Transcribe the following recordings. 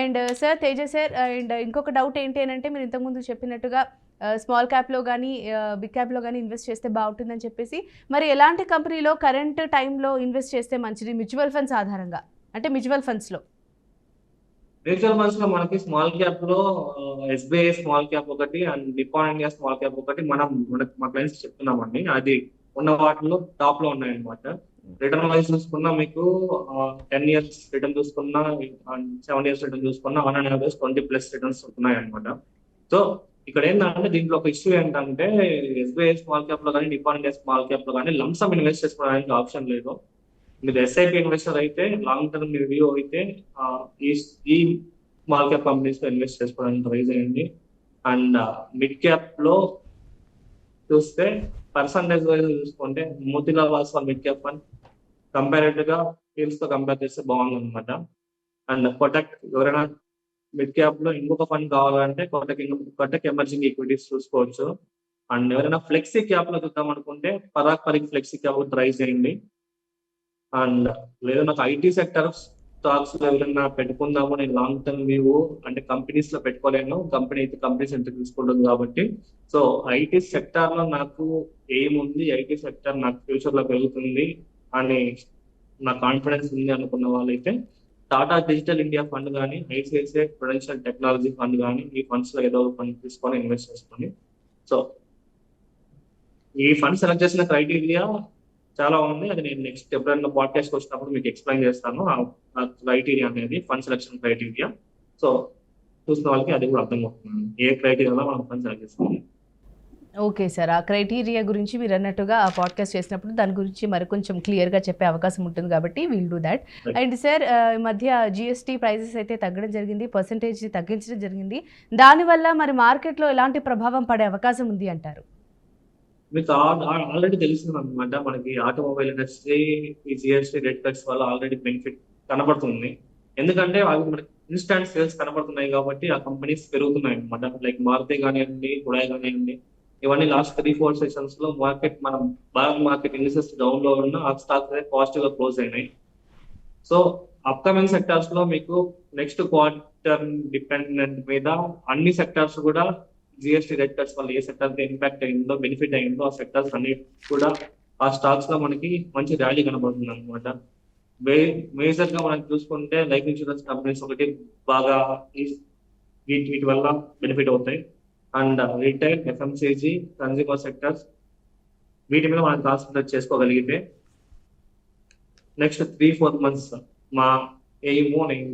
And sir Teja sir and ఇంకొక doubt ఏంటి అని అంటే మీరు ఇంతకుముందు చెప్పినట్టుగా స్మాల్ క్యాప్లో కానీ బిగ్ క్యాప్లో కానీ ఇన్వెస్ట్ చేస్తే బాగుంటుందని చెప్పేసి మరి ఎలాంటి కంపెనీలో కరెంట్ టైంలో ఇన్వెస్ట్ చేస్తే మంచిది? మ్యూచువల్ ఫండ్స్ ఆధారంగా అంటే మ్యూచువల్ ఫండ్స్లో. మ్యూచువల్ ఫండ్స్లో మనకి స్మాల్ క్యాప్లో ఎస్బీఐ స్మాల్ క్యాప్ ఒకటి and Nippon India small cap ఒకటి మనం మా క్లయింట్స్ చెప్తున్నామండి. అది ఉన్న వాటిలో టాప్లో ఉన్నాయన్నమాట. రిటర్న్ వైజ్ చూసుకున్నా మీకు టెన్ ఇయర్స్ రిటర్న్ చూసుకున్నా సెవెన్ ఇయర్స్ రిటర్న్ చూసుకున్నా one and half years twenty plus returns ఉన్నాయి అనమాట సో ఇక్కడ ఏంటంటే దీంట్లో ఒక ఇష్యూ ఏంటంటే ఎస్బీఐ స్మాల్ క్యాప్లో కానీ నిపాన్ ఇండియా స్మాల్ క్యాప్లో కానీ లంసమ్ ఇన్వెస్ట్ చేసుకోవడానికి ఆప్షన్ లేదు. మీరు ఎస్ఐపి ఇన్వెస్టర్ అయితే లాంగ్ టర్మ్ వ్యూ అయితే ఈ ఈ స్మాల్ క్యాప్ కంపెనీస్లో ఇన్వెస్ట్ చేసుకోవడానికి ట్రై చేయండి అండ్ మిడ్ క్యాప్లో చూస్తే పర్సంటేజ్ వైజ్ చూసుకుంటే Motilal Oswal mid cap fund కంపారేటివ్గా ఫీల్డ్స్తో కంపేర్ చేస్తే బాగుంది అనమాట అండ్ కొటక్ ఎవరైనా మిడ్ క్యాప్లో ఇంకొక ఫండ్ కావాలంటే కొటక్ కొటక్ ఎమర్జింగ్ ఈక్విటీస్ చూసుకోవచ్చు. అండ్ ఎవరైనా ఫ్లెక్సీ క్యాప్లో చూద్దాం అనుకుంటే Parag Parikh flexi cap try చేయండి అండ్ లేదా నాకు ఐటీ సెక్టర్ స్టాక్స్లో ఎవరైనా పెట్టుకుందాము నేను లాంగ్ టర్మ్ వ్యూ అంటే కంపెనీస్లో పెట్టుకోలేను. కంపెనీ అయితే కంపెనీస్ ఎంత తీసుకుంటుంది కాబట్టి. సో ఐటీ సెక్టార్లో నాకు ఏముంది? ఐటీ సెక్టార్ నాకు ఫ్యూచర్లో పెరుగుతుంది అని నా కాన్ఫిడెన్స్ ఉంది అనుకున్న వాళ్ళైతే టాటా డిజిటల్ ఇండియా ఫండ్ కానీ ఐసిఐసిఐ ప్రొడెన్షియల్ టెక్నాలజీ ఫండ్ కానీ ఈ ఫండ్స్లో ఏదో ఫండ్ తీసుకొని ఇన్వెస్ట్ చేసుకోండి. సో ఈ ఫండ్ సెలెక్ట్ చేసిన క్రైటీరియా చాలా ఉంది. అది నేను నెక్స్ట్ ఎప్పుడైనా పాడ్కాస్ట్ వచ్చినప్పుడు మీకు ఎక్స్ప్లెయిన్ చేస్తాను. ఆ క్రైటీరియా అనేది ఫండ్ సెలెక్షన్ క్రైటీరియా సో చూసిన వాళ్ళకి అది కూడా అర్థమవుతుంది. ఏ క్రైటీరియాలో మనం ఫండ్ సెలెక్ట్ చేస్తాం ఓకే సార్ ఆ క్రైటీరియా గురించి మీరు అన్నట్టుగా ఆ పాడ్కాస్ట్ చేసినప్పుడు దాని గురించి మరి కొంచెం క్లియర్గా చెప్పే అవకాశం ఉంటుంది కాబట్టి will do that. And sir ఈ మధ్య జిఎస్టీ ప్రైసెస్ అయితే తగ్గడం జరిగింది పర్సంటేజ్ తగ్గించడం జరిగింది. దానివల్ల మరి మార్కెట్లో ఎలాంటి ప్రభావం పడే అవకాశం ఉంది అంటారు? మీకు ఆల్రెడీ తెలిసింది అనమాట మనకి ఆటోమొబైల్ ఇండస్ట్రీ ఈ జిఎస్టీ రెడ్ కట్స్ వల్ల ఆల్రెడీ బెనిఫిట్ కనబడుతుంది. ఎందుకంటే అవి మనకి ఇన్స్టాంట్ సేల్స్ కనబడుతున్నాయి కాబట్టి ఆ కంపెనీస్ పెరుగుతున్నాయి అనమాట లైక్ మారుతి కానివ్వండి హుడాయ్ కానివ్వండి ఇవన్నీ లాస్ట్ త్రీ ఫోర్ సెషన్స్లో మార్కెట్ మనం భారత్ మార్కెట్ ఇండిసెస్ డౌన్లో ఉన్న ఆ స్టాక్స్ అనేది పాజిటివ్గా క్లోజ్ అయినాయి. సో అప్కమింగ్ సెక్టార్స్లో మీకు నెక్స్ట్ క్వార్టర్ డిపెండెంట్ మీద అన్ని సెక్టార్స్ కూడా జిఎస్టీ రేట్ కట్స్ వల్ల ఏ సెక్టర్కి ఇంపాక్ట్ అయిందో బెనిఫిట్ అయిందో ఆ సెక్టర్స్ అన్ని కూడా ఆ స్టాక్స్లో మనకి మంచి ర్యాలీ కనబడుతుంది అనమాట మేజర్గా మనం చూసుకుంటే లైఫ్ ఇన్సూరెన్స్ కంపెనీస్ ఒకటి బాగా వీటి వీటి వల్ల బెనిఫిట్ అవుతాయి. And retail FMCG consumer sectors వీటి మీద మనం కాన్సన్ట్రేట్ చేసుకోగలిగితే నెక్స్ట్ త్రీ ఫోర్ మంత్స్ మా ఎయిమో నేను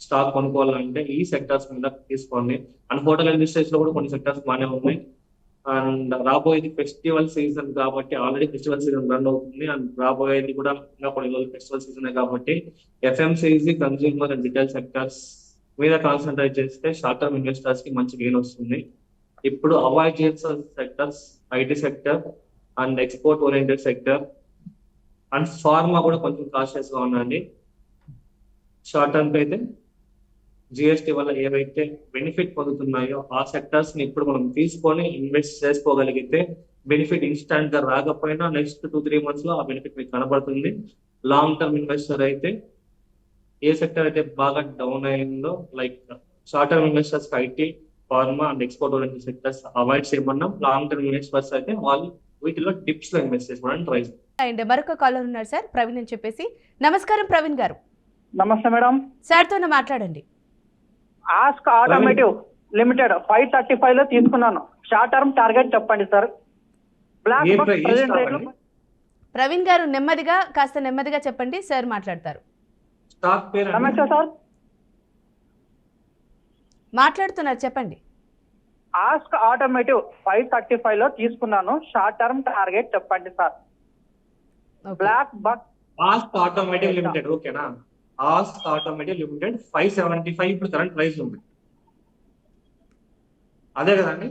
స్టాక్ కొనుక్కోవాలంటే ఈ సెక్టర్స్ మీద తీసుకోండి. అండ్ హోటల్ ఇండస్ట్రీస్లో కూడా కొన్ని సెక్టర్స్ బాగానే ఉన్నాయి. అండ్ రాబోయేది ఫెస్టివల్ సీజన్ కాబట్టి ఆల్రెడీ ఫెస్టివల్ సీజన్ రన్ అవుతుంది. అండ్ రాబోయేది కూడా ఇంకా కొన్ని రోజులు ఫెస్టివల్ సీజన్ కాబట్టి FMCG consumer and retail sectors మీద కాన్సన్ట్రేట్ చేస్తే షార్ట్ టర్మ్ ఇన్వెస్టర్స్కి మంచి గెయిన్ వస్తుంది. ఇప్పుడు అవాయిడ్ చేసిన sectors IT sector and export oriented sector and pharma కూడా కొంచెం కాషియస్గా ఉండండి. షార్ట్ టర్మ్ అయితే జిఎస్టీ వల్ల ఏవైతే బెనిఫిట్ పొందుతున్నాయో ఆ సెక్టర్స్ని ఇప్పుడు మనం తీసుకొని ఇన్వెస్ట్ చేసుకోగలిగితే బెనిఫిట్ ఇన్స్టాంట్గా రాకపోయినా నెక్స్ట్ టూ త్రీ మంత్స్లో ఆ బెనిఫిట్ మీకు కనబడుతుంది. లాంగ్ టర్మ్ ఇన్వెస్టర్ అయితే ఏ సెక్టర్ అయితే బాగా డౌన్ అయిందో like short term investors IT pharma and export oriented sectors avoid చేయమన్నాం. Long term investors అయితే వాళ్ళు వీటిలో డిప్స్లో ఇన్వెస్ట్ చేసుకోవడానికి ట్రై అండ్ మరొక కాలర్ ఉన్నారు సార్ ప్రవీణ్ అని చెప్పేసి. నమస్కారం ప్రవీణ్ గారు. నమస్తే మేడం. సార్తో మాట్లాడండి. ASK automotive limited five thirty ఫైవ్లో తీసుకున్నాను. షార్ట్ టర్మ్ టార్గెట్ చెప్పండి సార్. బ్లాక్ ప్రెసెంట్ రేట్లు? ప్రవీణ్ గారు నెమ్మదిగా కాస్త నెమ్మదిగా చెప్పండి సార్ మాట్లాడతారు. స్టాక్ పేరు అండి? నమస్తే సార్? మాట్లాడుతున్నారు చెప్పండి. ఆస్క్ ఆటోమేటివ్ ఫైవ్ థర్టీ ఫైవ్లో తీసుకున్నాను. షార్ట్ టర్మ్ టార్గెట్ చెప్పండి sir. Okay. Black buck ASK automotive limited ఓకేనా? ASK automotive limited five seventy five ఇప్పుడు కరెంట్ ప్రైస్ ఉంది. అదే కదండి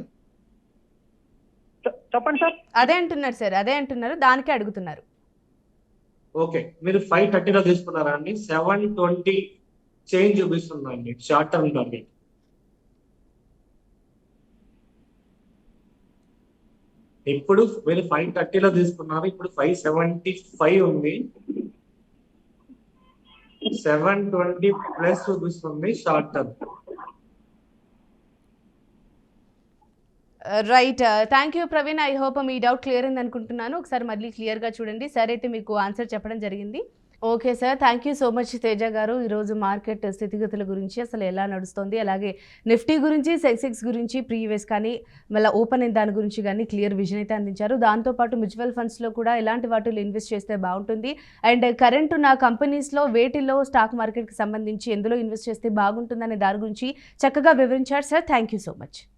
చెప్పండి సార్. అదే అంటున్నారు సార్ అదే అంటున్నారు దానికే అడుగుతున్నారు. ఓకే మీరు ఫైవ్ థర్టీలో తీసుకున్నారా అండి? సెవెన్ ట్వంటీ చేంజ్ చూపిస్తుందండి షార్ట్ టర్మ్ టార్గెట్ ఇప్పుడు మీరు ఫైవ్ థర్టీలో తీసుకున్నారు ఇప్పుడు ఫైవ్ సెవెంటీ ఫైవ్ ఉంది. సెవెన్ ట్వంటీ ప్లస్ చూపిస్తుంది short term. Right thank you Praveen I hope me doubt clear అయింది అనుకుంటున్నాను. ఒకసారి మళ్ళీ క్లియర్గా చూడండి. సార్ అయితే మీకు ఆన్సర్ చెప్పడం జరిగింది. Okay sir thank you so much Teja గారు. ఈరోజు మార్కెట్ స్థితిగతుల గురించి అసలు ఎలా నడుస్తుంది అలాగే నిఫ్టీ గురించి సెన్సెక్స్ గురించి ప్రీవియస్ కానీ మళ్ళీ ఓపెన్ అయిన దాని గురించి కానీ క్లియర్ విజన్ అయితే అందించారు. దాంతోపాటు మ్యూచువల్ ఫండ్స్లో కూడా ఎలాంటి వాటిలో ఇన్వెస్ట్ చేస్తే బాగుంటుంది అండ్ కరెంట్ నా కంపెనీస్లో వేటిలో స్టాక్ మార్కెట్కి సంబంధించి ఎందులో ఇన్వెస్ట్ చేస్తే బాగుంటుందనే దాని గురించి చక్కగా వివరించారు sir. Thank you so much.